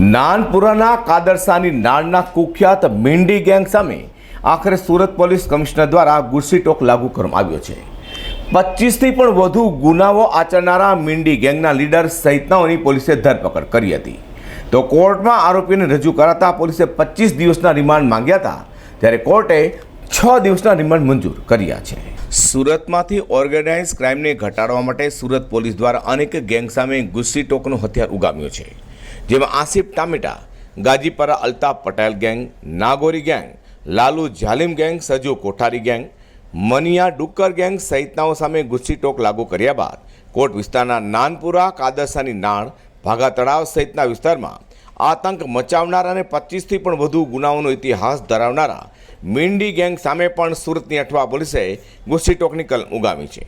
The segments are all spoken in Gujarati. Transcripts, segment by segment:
નાનપુરાના કાદરસાની નાળના કુખ્યાત મીંડી ગેંગ સામે આખરે સુરત પોલીસ કમિશનર દ્વારા ગુસ્સી ટોક લાગુ કરવામાં આવ્યો છે. પચીસથી પણ વધુ ગુનાઓ આચરનારા મીંડી ગેંગના લીડર સહિતનાઓની પોલીસે ધરપકડ કરી હતી. તો કોર્ટમાં આરોપીને રજૂ કરાતા પોલીસે પચીસ દિવસના રિમાન્ડ માંગ્યા હતા, ત્યારે કોર્ટે છ દિવસના રિમાન્ડ મંજૂર કર્યા છે. સુરતમાંથી ઓર્ગેનાઇઝ ક્રાઇમને ઘટાડવા માટે સુરત પોલીસ દ્વારા અનેક ગેંગ સામે ગુસ્સી ટોકનું હથિયાર ઉગામ્યું છે. જેમાં Asif Tameta, Gajipara Altaf Patel gang, Nagori gang, Lalu Jalim gang, Saju Kothari gang, Maniya Dukkar gang સહિતનાઓ સામે ગુસ્સી ટોક લાગુ કર્યા બાદ કોટ વિસ્તારના નાનપુરા કાદરસાની નાણ ભાગા તળાવ સહિતના વિસ્તારમાં આતંક મચાવનાર અને પચીસથી પણ વધુ ગુનાઓનો ઇતિહાસ ધરાવનારા મીંડી ગેંગ સામે પણ સુરતની અઠવા પોલીસે ગુસ્સી ટોકની કલમ ઉગામી છે.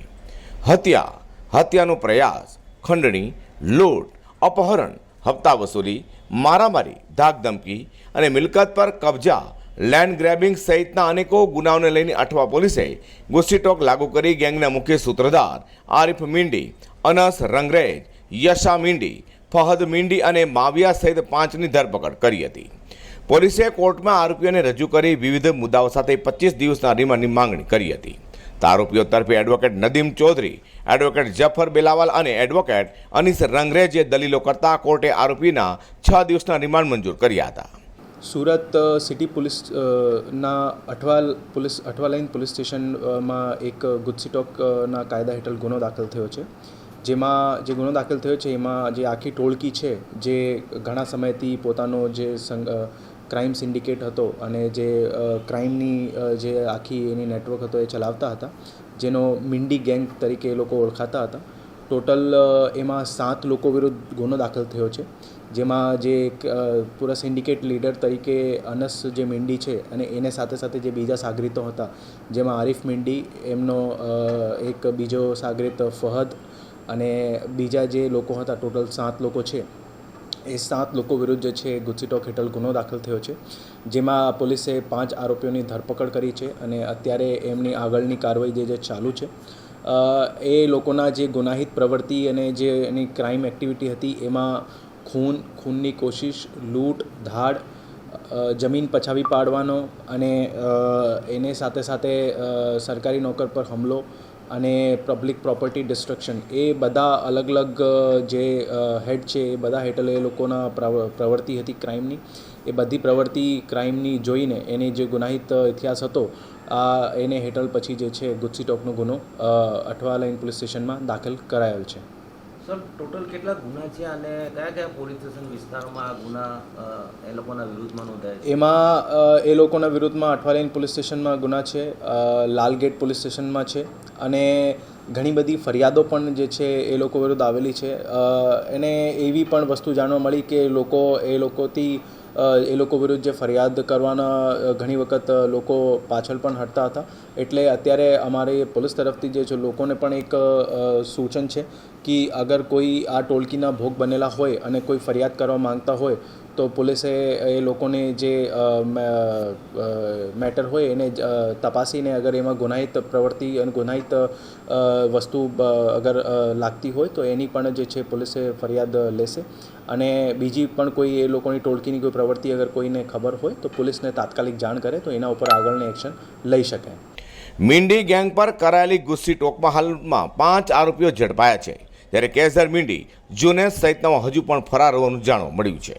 હત્યા, હત્યાનો પ્રયાસ, ખંડણી, લૂંટ, અપહરણ હપ્તા વસૂલી, મારામારી, ધાકધમકી અને મિલકત પર કબજા લેન્ડ ગ્રેબિંગ સહિતના અનેકો ગુનાઓને લઈને અઠવા પોલીસે ગુસ્સીટોક લાગુ કરી ગેંગના મુખ્ય સૂત્રધાર, આરિફ મીંડી, અનસ રંગરેજ, યશા મીંડી, ફહદ મીંડી અને માવિયા સહિત પાંચની ધરપકડ કરી હતી. પોલીસે કોર્ટમાં આરોપીઓને રજૂ કરી વિવિધ મુદ્દાઓ સાથે પચીસ દિવસના રિમાન્ડની માંગણી કરી હતી. આરોપીઓ તરફે એડવોકેટ નદીમ ચૌધરી એડવોકેટ જફર બેલાવાલ અને એડવોકેટ અનિસ રંગરેજે દલીલો કરતા કોર્ટે આરોપીના છ દિવસના રિમાન્ડ મંજૂર કર્યા હતા. સુરત સિટી પોલીસ ના Athwal police Athwa line police સ્ટેશનમાં એક ગુજસીટોકના કાયદા હેઠળ ગુનો દાખલ થયો છે. જેમાં જે ગુનો દાખલ થયો છે એમાં જે આખી ટોળકી છે જે ઘણા સમયથી પોતાનો જે ક્રાઇમ સિન્ડિકેટ હતો અને જે ક્રાઇમની જે આખી એની નેટવર્ક હતો એ ચલાવતા હતા જેનો મિંડી ગેંગ તરીકે એ લોકો ઓળખાતા હતા. ટોટલ એમાં સાત લોકો વિરુદ્ધ ગુનો દાખલ થયો છે જેમાં જે એક, પૂરા સિન્ડિકેટ લીડર તરીકે અનસ જે મિંડી છે અને એને સાથે સાથે જે બીજા સાગરીતો હતા જેમાં આરિફ મિંડી એમનો એક બીજો સાગરીત ફહદ અને બીજા જે લોકો હતા, ટોટલ સાત લોકો છે, એ સાત લોકો વિરુદ્ધ જે છે ગુસ્સીટોક હેઠળ ગુનો દાખલ થયો છે. જેમાં પોલીસે પાંચ આરોપીઓની ધરપકડ કરી છે અને અત્યારે એમની આગળની કાર્યવાહી જે ચાલુ છે. એ લોકોના જે ગુનાહિત પ્રવૃત્તિ અને જે એની ક્રાઇમ એક્ટિવિટી હતી, એમાં ખૂન, ખૂનની કોશિશ, લૂંટ, ધાડ જમીન પછાવી પાડવાનો અને એને સાથે સાથે સરકારી નોકર પર હુમલો અને પબ્લિક પ્રોપર્ટી ડિસ્ટ્રક્શન એ બધા અલગ અલગ જે હેડ છે, એ બધા હેઠળ એ લોકોના પ્રવ- પ્રવૃત્તિ હતી ક્રાઇમની એ બધી પ્રવૃત્તિ ક્રાઇમની જોઈને એને જે ગુનાહિત ઇતિહાસ હતો, આ એને હેઠળ પછી જે છે ગુસ્સી ટોકનો ગુનો અઠવા લાઇન પોલીસ સ્ટેશનમાં દાખલ કરાયેલ છે. સર, ટોટલ કેટલા ગુના છે અને કયા કયા પોલીસ સ્ટેશન વિસ્તારોમાં આ ગુના એ લોકોના વિરુદ્ધમાં નોંધાય છે? એમાં એ લોકોના વિરુદ્ધમાં અઠવાલાઈન પોલીસ સ્ટેશનમાં ગુના છે લાલગેટ પોલીસ સ્ટેશનમાં છે, અને ઘણી બધી ફરિયાદો પણ જે છે એ લોકો વિરુદ્ધ આવેલી છે. એને એવી પણ વસ્તુ જાણવા મળી કે લોકો, એ લોકોથી એ લોકો વિરુદ્ધ જે ફરિયાદ કરવાના ઘણી વખત લોકો પાછળ પણ હટતા હતા. એટલે અત્યારે અમારે પોલીસ તરફથી જે છે, લોકોને પણ એક સૂચન છે કે અગર કોઈ આ ટોળકીના ભોગ બનેલા હોય અને કોઈ ફરિયાદ કરવા માંગતા હોય તો પોલીસે એ લોકોને જે મેટર હોય એને તપાસીને અગર એમાં ગુનાહિત પ્રવૃત્તિ અને ગુનાહિત વસ્તુ અગર લાગતી હોય તો એની પણ જે છે પોલીસે ફરિયાદ લેશે. અને બીજી પણ કોઈ એ લોકોની ટોળકીની કોઈ પ્રવૃત્તિ અગર કોઈને ખબર હોય તો પોલીસને તાત્કાલિક જાણ કરે તો એના ઉપર આગળની એક્શન લઈ શકે. મીંડી ગેંગ પર કરાયેલી ગુસ્સી ટોકમાં હાલમાં પાંચ આરોપીઓ ઝડપાયા છે. જ્યારે કેસર મીંડી જુનેસ સહિતના હજુ પણ ફરાર હોવાનું જાણવા મળ્યું છે.